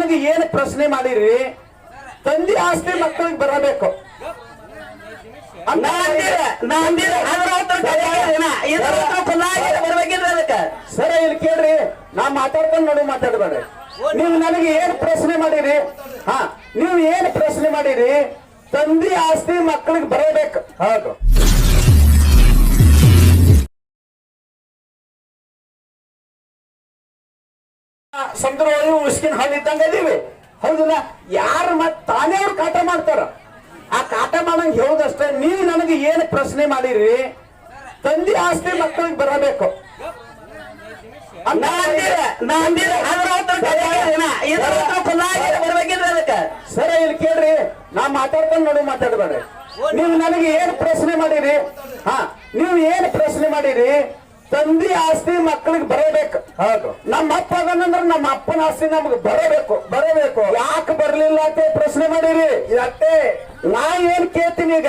ನನಗೆ ಏನು ಪ್ರಶ್ನೆ ಮಾಡಿರಿ? ತಂದೆ ಆಸ್ತಿ ಮಕ್ಕಳಿಗೆ ಬರಬೇಕು. ಸರ ಇಲ್ಲಿ ಕೇಳ್ರಿ. ನಾ ಮಾತಾಡ್ಕೊಂಡು ನೋಡಿ ಮಾತಾಡಬೇಡ್ರಿ. ನೀವು ನನಗೆ ಏನ್ ಪ್ರಶ್ನೆ ಮಾಡಿರಿ? ಹಾ ನೀವು ಏನ್ ಪ್ರಶ್ನೆ ಮಾಡಿರಿ? ತಂದೆ ಆಸ್ತಿ ಮಕ್ಕಳಿಗೆ ಬರಬೇಕು. ಹೌದು. ಸಮುದ್ರ ಒಳಗೆ ಉಸ್ಕಿನ ಹಾಲು ಇದ್ದಂಗ ಇದೀವಿ ಹೌದಿಲ್ಲ? ಯಾರು ಮತ್ ತಾನೇ ಅವ್ರು ಕಾಟ ಮಾಡ್ತಾರ. ಆ ಕಾಟ ಮಾಡಂಗ್ ಹೇಳೋದಷ್ಟೇ ನೀವು ನನಗೆ ಏನು ಪ್ರಶ್ನೆ ಮಾಡಿರಿ? ತಂದೆ ಆಸ್ತಿ ಮಕ್ಕಳಿಗೆ ಬರಬೇಕು. ಸರ ಇಲ್ಲಿ ಕೇಳ್ರಿ. ನಾ ಮಾತಾಡ್ಕೊಂಡು ನೋಡು ಮಾತಾಡಬೇಡ್ರಿ ನೀವು ನನಗೆ ಏನ್ ಪ್ರಶ್ನೆ ಮಾಡಿರಿ? ಹಾ ನೀವು ಏನ್ ಪ್ರಶ್ನೆ ಮಾಡಿರಿ? ತಂದೆ ಆಸ್ತಿ ಮಕ್ಕಳಿಗೆ ಬರಬೇಕು. ಹೌದು. ನಮ್ಮ ಅಪ್ಪ ನಮ್ಮ ಅಪ್ಪನ ಆಸ್ತಿ ನಮ್ಗೆ ಬರಬೇಕು. ಬರಬೇಕು. ಯಾಕೆ ಬರ್ಲಿಲ್ಲ ಅಂತ ಪ್ರಶ್ನೆ ಮಾಡಿರಿ. ಯಾಕೆ ನಾ ಏನ್ ಕೇಳ್ತೀನಿ ಈಗ?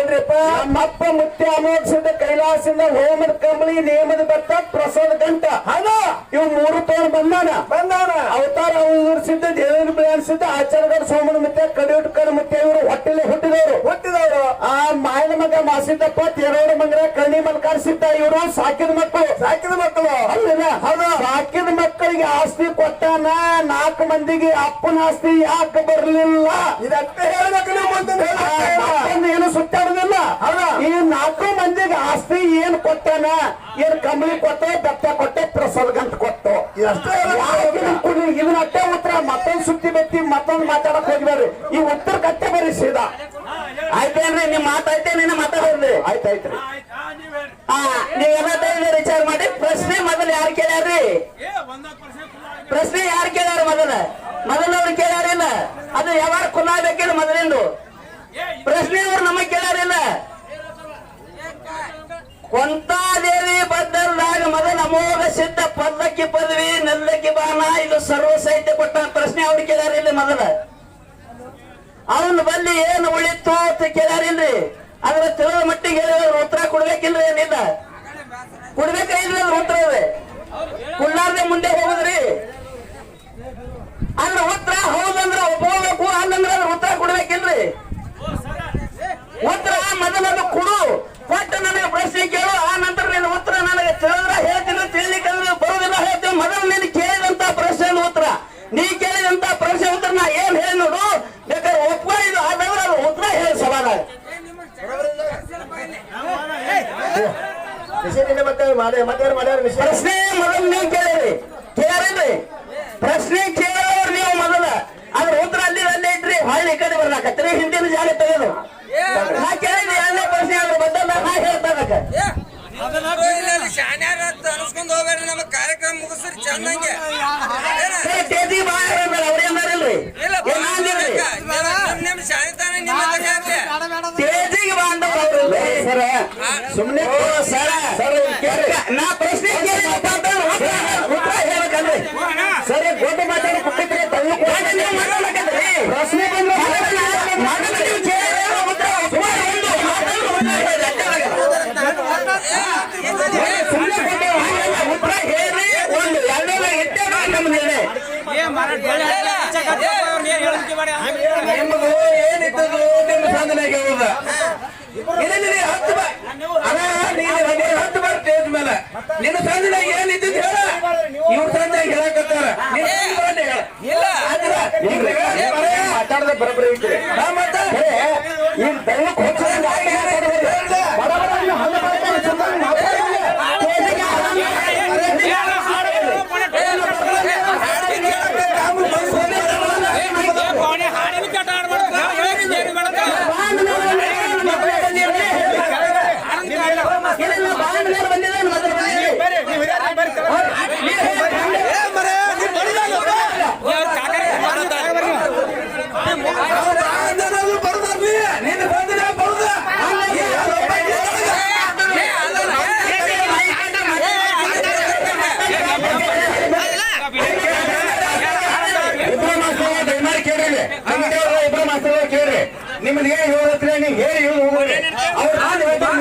ಏನ್ರಿಪ್ಪ? ನಮ್ಮಪ್ಪ ಮುತ್ಯ ಅಮೋಕ್ಷದ ಕೈಲಾಸಿಂದ ಹೋಮದ ಕಂಬಳಿ ನೇಮದ ಬೆತ್ತ ಪ್ರಸಾದ ಗಂಟ. ಅದ ಇವ್ ಮೂರು ತೋರ್ ಬಂದಾನ. ಬಂದಾನ. ಅವತಾರ ಉರ್ಸಿದ್ದ ದೇವರ ಬೆಳೆಸಿದ್ದ ಆಚಾರ್ಯಗಡ ಸೋಮನ ಮುತ್ಯ ಕಡಿಯುಟ್ಕರ ಕಡ ಮುತ್ಯ ಇವರು ಹೊಟ್ಟೆಲೆ ಹುಟ್ಟಿದವರು. ಹುಟ್ಟಿದವರು. ಆ ಮಾಯನ ಮಗ ಮಾಸಿದ್ದಪ್ಪ ತೇರೋಡ ಮಂಗರ ಕಣ್ಣಿ ಮಲ್ಕಾರಿಸಿದ್ದ ಇವರು ಸಾಕಿದ ಮಕ್ಕಳು. ಸಾಕಿದ ಮಕ್ಕಳು. ಅಲ್ಲ ಹೌದು. ಸಾಕಿದ ಮಕ್ಕಳಿಗೆ ಆಸ್ತಿ ಕೊಟ್ಟಾನ ನಾಲ್ಕು ಮಂದಿಗೆ ಅಪ್ಪನ ಆಸ್ತಿ ಯಾಕೆ ಬರ್ಲಿಲ್ಲ? ಇದಕ್ಕೆ ಏನು ಸುತ್ತಾಡುದಿಲ್ಲ ಈ ನಾಲ್ಕು ಮಂದಿಗೆ ಆಸ್ತಿ ಏನ್ ಕೊಟ್ಟಾನ? ಏನ್ ಕಂಬಳಿ ಕೊಟ್ಟೆ ಬೆತ್ತ ಕೊಟ್ಟೆ ಪ್ರಸಾದ ಗಂಟ ಕೊಟ್ಟು? ಇದನ್ನ ಅಟ್ಟೆ ಉತ್ತರ ಮತ್ತೊಂದು ಸುತ್ತಿ ಬೆತ್ತಿ ಮತ್ತೊಂದು ಮಾತಾಡಕ್ ಹೋಗ್ಬೇಡ್ರಿ. ಈ ಉತ್ತರ ಕಟ್ಟೆ ಬರೀ ಸೀದಾ. ಆಯ್ತೇನ್ರಿ ನಿಮ್ ಮಾತಾಯ್ತೆ ನೀನು ಮಾತಾಡ್ರಿ ಆಯ್ತಾಯ್ತ್ರಿ ಹಾ ನೀವೆಲ್ಲ ವಿಚಾರ ಮಾಡಿ. ಪ್ರಶ್ನೆ ಮೊದಲು ಯಾರು ಕೇಳ್ಯಾರ್ರಿ? ಪ್ರಶ್ನೆ ಯಾರು ಕೇಳ್ಯಾರ ಮೊದಲ? ಮೊದಲವ್ರು ಕೇಳ್ಯಾರಿಲ್ಲ. ಅದು ಯಾವಾಗ ಖುಲ್ಲಾಗಬೇಕಿಲ್ಲ ಮೊದಲಿಂದು. ಪ್ರಶ್ನೆ ಅವ್ರು ನಮಗ್ ಕೇಳ್ಯಾರಿಲ್ಲ. ಕೊಂತಾದೇವಿ ಬದ್ದಲ್ದಾಗ ಮೊದಲ ಅಮೋಘ ಸಿದ್ಧ ಪಲ್ಲಕ್ಕಿ ಪದವಿ, ನೆಲ್ಲಕ್ಕಿ ಬಾನ ಇದು ಸರ್ವ ಸಾಹಿತ್ಯ ಕೊಟ್ಟ ಪ್ರಶ್ನೆ ಅವ್ರು ಕೇಳ್ಯಾರಿಲ್ಲ ಮೊದಲ. ಅವನ್ ಬಲ್ಲಿ ಏನು ಉಳಿತು ಅಂತ ಕೇಳ್ಯಾರಿಲ್ರಿ. ಅದ್ರ ತಿಳಿದ ಮಟ್ಟಿಗೆ ಉತ್ತರ ಕೊಡ್ಬೇಕಿಲ್ರಿ ಏನಿಲ್ಲ. ಕೊಡ್ಬೇಕಾಗಿಲ್ಲ ಉತ್ತರವೇ ಉತ್ತರ ಅದೇ ಕುಳ್ಳಾರ್ದೆ ಮುಂದೆ ಹೋಗುದ್ರಿ ಅದ್ರ ಉತ್ತರ ಹೌದಂದ್ರ ಒಪ್ಕೋಬೇಕು ಅಲ್ಲಂದ್ರ ಅದ್ರ ಉತ್ತರ ಕೊಡ್ಬೇಕಿಲ್ರಿ ಉತ್ತರ ಮೊದಲು ಅದು ಕೊಡು. ಕೊಟ್ಟು ನನಗೆ ಪ್ರಶ್ನೆ ಕೇಳು. ಆ ನಂತರ ನಿನ್ನ ಉತ್ತರ ನನಗೆ ತಿಳಿದ್ರ ಹೇಳ್ತೀನಿ. ತಿಳಿಲಿಕ್ಕಂದ್ರೆ ಬರೋದಿಲ್ಲ ಹೇಳ್ತೀನಿ. ಮೊದಲು ನೀನು ಕೇಳಿದಂತ ಪ್ರಶ್ನೆ ಉತ್ತರ. ನೀ ಕೇಳಿದಂತ ಪ್ರಶ್ನೆ ಉತ್ತರ ನಾ ಏನ್ ಹೇಳಿ ನೋಡು. ಬೇಕಾದ್ರೆ ಒಪ್ಕೊ ಇದು ಆದಂದ್ರೆ ಅದು ಉತ್ತರ ಹೇಳಿ ಸವಾಲ ಮತ್ತೆ ಮತ್ತೆ ಮಾಡ್ಯಾರ ಪ್ರಶ್ನೆ ಮೊದಲು ನೀವು ಕೇಳಿರಿ. ಕೇಳಿರಿ. ಪ್ರಶ್ನೆ ಕೇಳೋರು ನೀವು ಮೊದಲ. ಅದ್ರ ಉತ್ತರ ಅಲ್ಲಿ ಅಲ್ಲೇ ಇಟ್ರಿ. ಹೊಳ್ಳಿ ಈ ಕಡೆ ಬರ್ಲಾಕತ್ರಿ ಹಿಂದಿನ ಜಾಗ ತೆಗೆದು. ಅನ್ಸ್ಕೊಂಡ್ ಹೋಗ್ಬೇಡ್ರಿ ನಮ್ಮ ಕಾರ್ಯಕ್ರಮ ಮುಗಿಸ್ರಿ ಚೆನ್ನಾಗಿ ನಿಮ್ಮದು ಏನಿದ್ದದು ನಿಮ್ಮ ಸಾಧನೆಗೆ ಹೋದ ಹತ್ತು ಬಾರ್ ಸ್ಟೇಜ್ ಮೇಲೆ ನಿನ್ನ ಸಂಜೆನಾಗ ಏನಿದ್ದದ್ದು ಹೇಳ ಇವ್ರ ಸಂಜೆಗೆ ಹೇಳಕತ್ತಾರ ಮಾತಾಡದ ಬರಬರಿ ಈಗ ಇಲ್ಲ